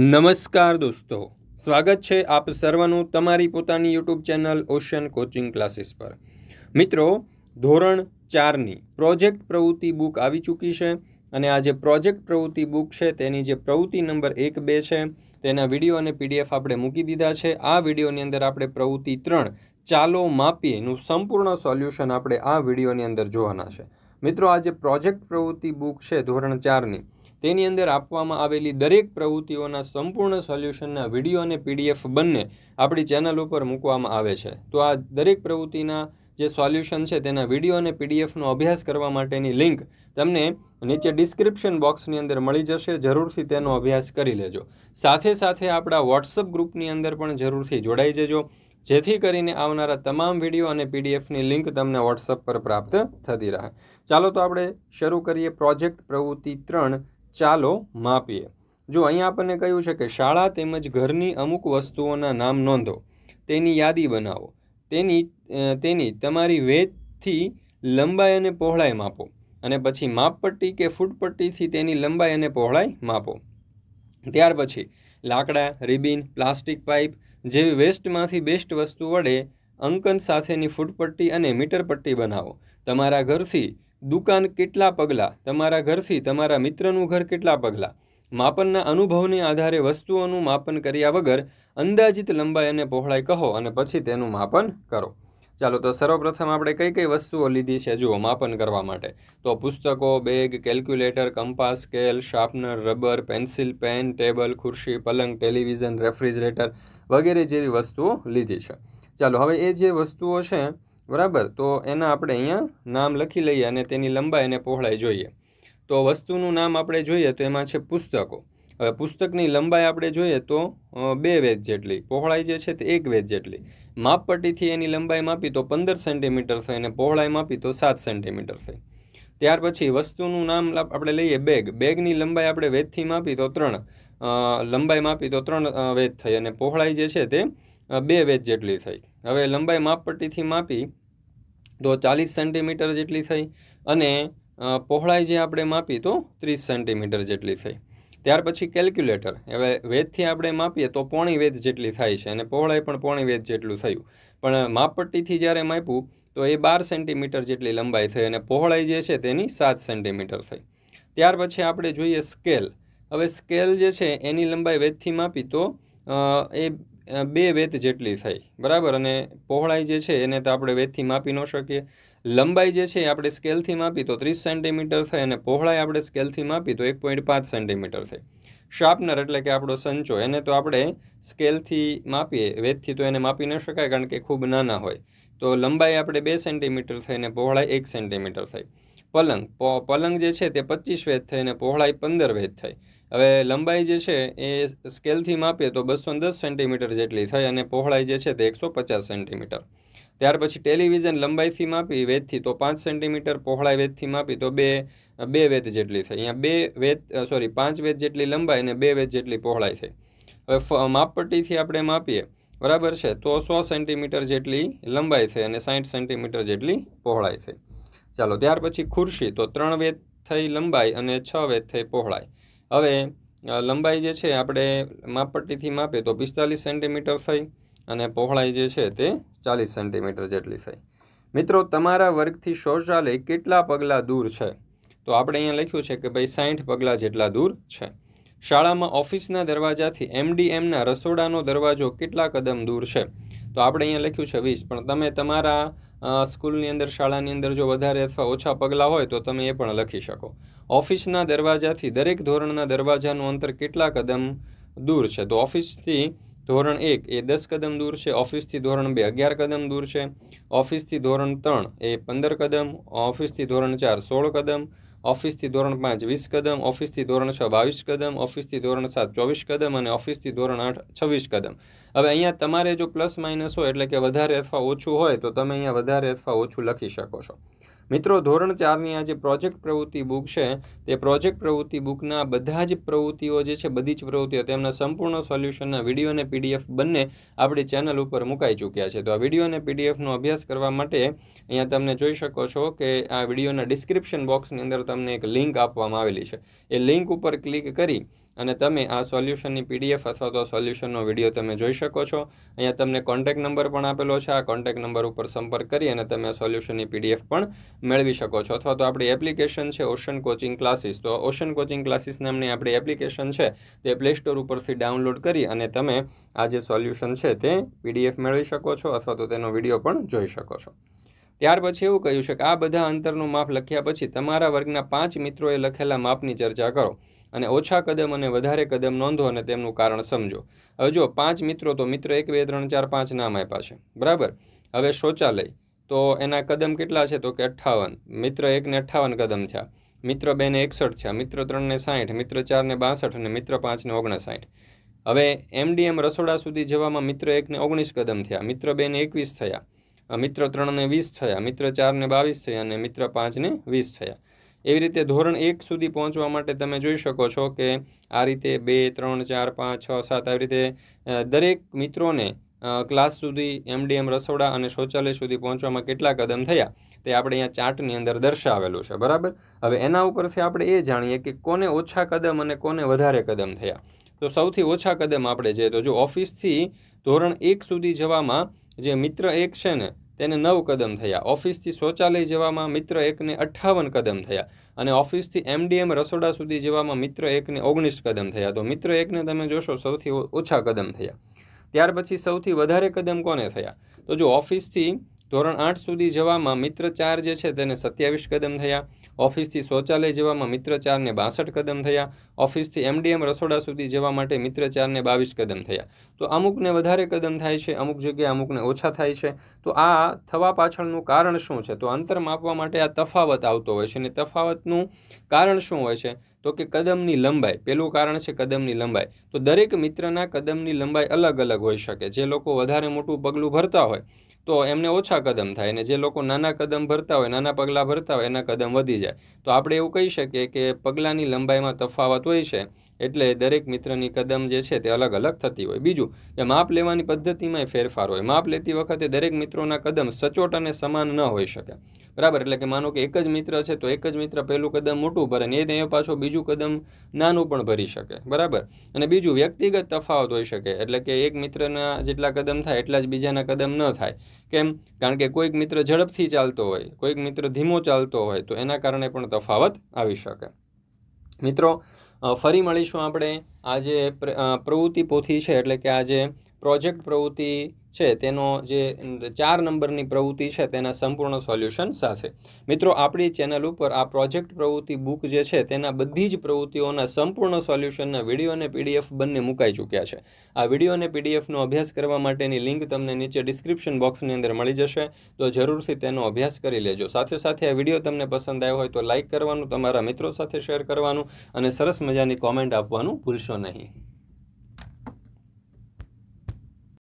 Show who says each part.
Speaker 1: નમસ્કાર દોસ્તો, સ્વાગત છે આપ સર્વનું તમારી પોતાની YouTube channel ocean coaching classes પર. મિત્રો, ધોરણ ચારની પ્રોજેક્ટ પ્રવૃત્તિ બુક આવી ચૂકી છે અને આ જે પ્રોજેક્ટ પ્રવૃત્તિ બુક છે તેની જે પ્રવૃત્તિ નંબર એક બે છે, તેના વીડિયો અને પીડીએફ આપણે મૂકી દીધા છે. આ વિડીયોની અંદર આપણે પ્રવૃત્તિ ત્રણ ચાલો માપીએનું સંપૂર્ણ સોલ્યુશન આપણે આ વિડીયોની અંદર જોવાના છે. મિત્રો, આ જે પ્રોજેક્ટ પ્રવૃત્તિ બુક છે ધોરણ ચારની તેની અંદર આપવામાં આવેલી દરેક પ્રવૃત્તિઓના સંપૂર્ણ સોલ્યુશનના વીડિયો અને પીડીએફ બંને આપણી ચેનલ ઉપર મૂકવામાં આવે છે. તો આ દરેક પ્રવૃત્તિના જે સોલ્યુશન છે તેના વીડિયો અને પીડીએફનો અભ્યાસ કરવા માટેની લિંક તમને નીચે ડિસ્ક્રિપ્શન બોક્સની અંદર મળી જશે. જરૂરથી તેનો અભ્યાસ કરી લેજો. સાથે સાથે આપણા વોટ્સઅપ ગ્રુપની અંદર પણ જરૂરથી જોડાઈ જજો. જેથી કરીને આવનારા તમામ વીડિયો અને પીડીએફની લિંક તમને વોટ્સઅપ પર પ્રાપ્ત થતી રહે. ચાલો તો આપણે શરૂ કરીએ. પ્રોજેક્ટ પ્રવૃત્તિ ત્રણ ચાલો માપીએ. જો અહીંયા આપણને કહ્યું છે કે શાળા તેમજ ઘરની અમુક વસ્તુઓના નામ નોંધો, તેની યાદી બનાવો. તેની તેની તમારી વેદથી લંબાઈ અને પહોળાઈ માપો અને પછી માપપટ્ટી કે ફૂટપટ્ટીથી તેની લંબાઈ અને પહોળાઈ માપો. ત્યાર પછી લાકડા, રિબિન, પ્લાસ્ટિક પાઇપ જેવી વેસ્ટમાંથી બેસ્ટ વસ્તુ વડે અંકન સાથેની ફૂટપટ્ટી અને મીટર પટ્ટી બનાવો. તમારા ઘરથી દુકાન કેટલા પગલાં? તમારા ઘરથી તમારા મિત્રનું ઘર કેટલા પગલાં? માપનના અનુભવને આધારે વસ્તુઓનું માપન કર્યા વગર અંદાજિત લંબાઈ અને પહોળાઈ કહો અને પછી તેનું માપન કરો. ચાલો, તો સર્વપ્રથમ આપણે કઈ કઈ વસ્તુઓ લીધી છે જુઓ માપન કરવા માટે. તો પુસ્તકો, bag, calculator, compass, scale, sharpener, rubber, pencil, pen, table, ખુરશી, પલંગ, ટેલિવિઝન, રેફ્રિજરેટર વગેરે જેવી વસ્તુઓ લીધી છે. ચાલો, હવે એ જે વસ્તુઓ છે બરાબર? તો એના આપણે અહીંયા નામ લખી લઈએ અને તેની લંબાઈ અને પહોળાઈ જોઈએ. તો વસ્તુનું નામ આપણે જોઈએ તો એમાં છે પુસ્તકો. હવે પુસ્તકની લંબાઈ આપણે જોઈએ તો બે વેજ જેટલી, પહોળાઈ જે છે તે એક વેજ જેટલી. માપપટ્ટીથી એની લંબાઈ માપી તો પંદર સેન્ટીમીટર થઈ અને પહોળાઈ માપી તો સાત સેન્ટીમીટર થઈ. ત્યાર પછી વસ્તુનું નામ આપણે લઈએ બેગ. બેગની લંબાઈ આપણે વેદથી માપી તો ત્રણ લંબાઈ માપી તો ત્રણ વેદ થઈ અને પહોળાઈ જે છે તે બે વેદ જેટલી થઈ. હવે લંબાઈ માપપટ્ટીથી માપી તો ચાલીસ સેન્ટીમીટર જેટલી થઈ અને પહોળાઈ જે આપણે માપી તો ત્રીસ સેન્ટીમીટર જેટલી થઈ. ત્યાર પછી કેલ્ક્યુલેટર. હવે વેધથી આપણે માપીએ તો પોણી વેધ જેટલી થાય છે અને પહોળાઈ પણ પોણી વેધ જેટલું થયું. પણ માપપટ્ટીથી જ્યારે માપ્યું તો એ બાર સેન્ટીમીટર જેટલી લંબાઈ થઈ અને પહોળાઈ જે છે તેની સાત સેન્ટીમીટર થઈ. ત્યાર પછી આપણે જોઈએ સ્કેલ. હવે સ્કેલ જે છે એની લંબાઈ વેધથી માપી તો એ બે વેત જેટલી થઈ બરાબર? અને પહોળાઈ જે છે, એને તો આપણે વેતથી માપી ન શકીએ. લંબાઈ જે છે આપણે સ્કેલથી માપી તો ત્રીસ સેન્ટીમીટર થઈ અને પહોળાઈ આપણે સ્કેલથી માપી તો એક પોઈન્ટ પાંચ સેન્ટીમીટર થઈ શાર્પનર એટલે કે આપણો સંચો, એને તો આપણે સ્કેલથી માપીએ, વેતથી તો એને માપી ન શકાય કારણ કે ખૂબ નાના હોય. તો લંબાઈ આપણે બે સેન્ટીમીટર થઈ અને પહોળાઈ એક સેન્ટીમીટર થઈ પલંગ પલંગ જે છે તે પચીસ વેદ થઈ અને પહોળાઈ પંદર વેદ થઈ. હવે લંબાઈ જે છે એ સ્કેલથી માપીએ તો બસો દસ સેન્ટીમીટર જેટલી થઈ અને પહોળાઈ જે છે તે એકસો પચાસ સેન્ટીમીટર. ત્યાર પછી ટેલિવિઝન લંબાઈથી માપી વેદથી તો પાંચ સેન્ટીમીટર, પહોળાઈ વેદથી માપી તો બે બે વેદ જેટલી થઈ. અહીંયા બે વેદ સોરી પાંચ વેદ જેટલી લંબાઈ અને બે વેદ જેટલી પહોળાઈ થઈ. હવે માપપટ્ટીથી આપણે માપીએ, બરાબર છે? તો સો સેન્ટીમીટર જેટલી લંબાઈ થઈ અને સાઠ સેન્ટીમીટર જેટલી પહોળાઈ થઈ. ચાલો, ત્યાર પછી ખુરશી, તો ત્રણ વેદ થઈ લંબાઈ અને છ વેદ થઈ પહોળાઈ. હવે લંબાઈ જે છે, આપણે માપપટ્ટીથી માપીએ તો પિસ્તાલીસ સેન્ટીમીટર થઈ અને પહોળાઈ જે છે, તે ચાલીસ સેન્ટીમીટર જેટલી થઈ. મિત્રો, તમારા વર્ગથી શૌચાલય કેટલા પગલાં દૂર છે? તો આપણે અહીંયા લખ્યું છે કે ભાઈ સાઠ પગલાં જેટલા દૂર છે. શાળામાં ઓફિસના દરવાજાથી એમડીએમના રસોડાનો દરવાજો કેટલા કદમ દૂર છે? તો આપણે અહીંયા લખ્યું છે વીસ, પણ તમે તમારા સ્કૂલની અંદર, શાળાની અંદર જો વધારે અથવા ઓછા પગલાં હોય તો તમે એ પણ લખી શકો. ઓફિસના દરવાજાથી દરેક ધોરણના દરવાજાનું અંતર કેટલા કદમ દૂર છે? તો ઓફિસથી ધોરણ એક એ દસ કદમ દૂર છે, ઓફિસથી ધોરણ બે અગિયાર કદમ દૂર છે, ઓફિસથી ધોરણ ત્રણ એ પંદર કદમ, ઓફિસથી ધોરણ ચાર સોળ કદમ, ઓફિસથી ધોરણ પાંચ વીસ કદમ, ઓફિસથી ધોરણ છ બાવીસ કદમ, ઓફિસથી ધોરણ સાત ચોવીસ કદમ અને ઓફિસથી ધોરણ આઠ છવ્વીસ કદમ. હવે અહીંયા તમારે જો પ્લસ માઇનસ હોય એટલે કે વધારે અથવા ઓછું હોય તો તમે અહીંયા વધારે અથવા ઓછું લખી શકો છો. મિત્રો, ધોરણ ચારની આ જે પ્રોજેક્ટ પ્રવૃત્તિ બુક છે, તે પ્રોજેક્ટ પ્રવૃત્તિ બુકના બધા જ પ્રવૃત્તિઓ જે છે, બધી જ પ્રવૃત્તિઓ તેમના સંપૂર્ણ સોલ્યુશનના વીડિયો અને પીડીએફ બંને આપણી ચેનલ ઉપર મુકાઈ ચૂક્યા છે. તો આ વીડિયો અને પીડીએફનો અભ્યાસ કરવા માટે અહીંયા તમને જોઈ શકો છો કે આ વિડીયોના ડિસ્ક્રિપ્શન બોક્સની અંદર તમને એક લિંક આપવામાં આવેલી છે. એ લિંક ઉપર ક્લિક કરી અને તમે આ સોલ્યુશનની પીડીએફ અથવા તો સોલ્યુશનનો વીડિયો તમે જોઈ શકો છો. અહીંયા તમને કોન્ટેક્ટ નંબર પણ આપેલો છે. આ કોન્ટેક્ટ નંબર ઉપર સંપર્ક કરી અને તમે આ સોલ્યુશનની પીડીએફ પણ મેળવી શકો છો. અથવા તો આપણી એપ્લિકેશન છે ઓશન કોચિંગ ક્લાસીસ. તો ઓશન કોચિંગ ક્લાસીસ નામની આપણી એપ્લિકેશન છે તે પ્લે સ્ટોર ઉપરથી ડાઉનલોડ કરી અને તમે આ જે સોલ્યુશન છે તે પીડીએફ મેળવી શકો છો અથવા તો તેનો વીડિયો પણ જોઈ શકો છો. ત્યાર પછી એવું કહ્યું છે કે આ બધા અંતરનું માપ લખ્યા પછી તમારા વર્ગના પાંચ મિત્રોએ લખેલા માપની ચર્ચા કરો અને ઓછા કદમ અને વધારે કદમ નોંધો અને તેમનું કારણ સમજો. હવે જો પાંચ મિત્રો તો મિત્ર એક, બે, ત્રણ, ચાર, પાંચ નામ આપ્યા છે. બરાબર? હવે શૌચાલય. તો એના કદમ કેટલા છે? તો કે અઠ્ઠાવન. મિત્ર એકને અઠ્ઠાવન કદમ થયા. મિત્ર બેને એકસઠ થયા. મિત્ર ત્રણને સાઠ મિત્ર ચારને બાસઠ અને મિત્ર પાંચને ઓગણસાઠ હવે એમડીએમ રસોડા સુધી જવામાં મિત્ર એકને ઓગણીસ કદમ થયા. મિત્ર બેને એકવીસ થયા. મિત્ર ત્રણને વીસ થયા મિત્ર ચારને બાવીસ થયા અને મિત્ર પાંચને વીસ થયા. એવી રીતે ધોરણ એક સુધી પહોંચવા માટે તમે જોઈ શકો છો કે આ રીતે બે, ત્રણ, ચાર, પાંચ, છ, સાત આવી રીતે દરેક મિત્રોને ક્લાસ સુધી, એમડીએમ, રસોડા અને શૌચાલય સુધી પહોંચવામાં કેટલા કદમ થયા તે આપણે અહીંયા ચાર્ટની અંદર દર્શાવેલું છે, બરાબર? હવે એના ઉપરથી આપણે એ જાણીએ કે કોને ઓછા કદમ અને કોને વધારે કદમ થયા. તો સૌથી ઓછા કદમ આપણે જઈએ તો જો ઓફિસથી ધોરણ એક સુધી જવામાં જે મિત્ર એક છે ને તેને નવ કદમ થયા. ઓફિસથી શૌચાલય જવામાં મિત્ર એકને અઠ્ઠાવન કદમ થયા અને ઓફિસથી એમડીએમ રસોડા સુધી જવામાં મિત્ર એકને ઓગણીસ કદમ થયા. તો મિત્ર એકને તમે જોશો સૌથી ઓછા કદમ થયા. ત્યાર પછી સૌથી વધારે કદમ કોને થયા? તો જો ઓફિસથી ધોરણ આઠ સુધી જવામાં મિત્ર ચાર જે છે તેને સત્યાવીસ કદમ થયા. ઓફિસથી શૌચાલય જવામાં મિત્ર ચારને બાસઠ કદમ થયા. ઓફિસથી એમડીએમ રસોડા સુધી જવા માટે મિત્ર ચારને બાવીસ કદમ થયા. તો અમુકને વધારે કદમ થાય છે, અમુક જગ્યાએ અમુકને ઓછા થાય છે. તો આ થવા પાછળનું કારણ શું છે? તો અંતર માપવા માટે આ તફાવત આવતો હોય છે અને તફાવતનું કારણ શું હોય છે? તો કે કદમની લંબાઈ. પેલું કારણ છે કદમની લંબાઈ. તો દરેક મિત્રના કદમની લંબાઈ અલગ અલગ હોઈ શકે. જે લોકો વધારે મોટું પગલું ભરતા હોય તો એમને ઓછા કદમ થાય અને જે લોકો નાના કદમ ભરતા હોય, નાના પગલાં ભરતા હોય, એના કદમ વધી જાય. તો આપણે એવું કહી શકીએ કે પગલાંની લંબાઈમાં તફાવત હોય છે. એટલે દરેક મિત્રની કદમ જે છે તે અલગ અલગ થતી હોય. બીજું કે માપ લેવાની પદ્ધતિમાં ફેરફાર હોય. માપ લેતી વખતે દરેક મિત્રોના કદમ સચોટ અને સમાન ન હોઈ શકે. બરાબર? એટલે કે માનો કે એક જ મિત્ર છે તો એક જ મિત્ર પહેલું કદમ મોટું ભરે ને એ પાછો બીજું કદમ નાનું પણ ભરી શકે. બરાબર? અને બીજું, વ્યક્તિગત તફાવત હોઈ શકે. એટલે કે એક મિત્રના જેટલા કદમ થાય એટલા જ બીજાના કદમ ન થાય. કેમ? કારણ કે કોઈક મિત્ર ઝડપથી ચાલતો હોય, કોઈક મિત્ર ધીમો ચાલતો હોય તો એના કારણે પણ તફાવત આવી શકે. મિત્રો ફરી મળીશું આપણે. આજે પ્રવૃત્તિ પોથી છે એટલે કે આજે પ્રોજેક્ટ પ્રવૃત્તિ છે, તેનો જે ચાર નંબરની પ્રવૃત્તિ છે, તેના સંપૂર્ણ સોલ્યુશન સાથે. મિત્રો, આપણી ચેનલ ઉપર આ પ્રોજેક્ટ પ્રવૃત્તિ બુક જે છે, તેના બધી જ પ્રવૃત્તિઓના સંપૂર્ણ સોલ્યુશનના વીડિયો અને પીડીએફ બંને મુકાઈ ચૂક્યા છે. આ વીડિયો અને પીડીએફનો અભ્યાસ કરવા માટેની લિંક તમને નીચે ડિસ્ક્રિપ્શન બોક્સની અંદર મળી જશે, તો જરૂરથી તેનો અભ્યાસ કરી લેજો. સાથે સાથે આ વીડિયો તમને પસંદ આવ્યો હોય તો લાઇક કરવાનું, તમારા મિત્રો સાથે શેર કરવાનું અને સરસ મજાની કોમેન્ટ આપવાનું ભૂલશો નહીં.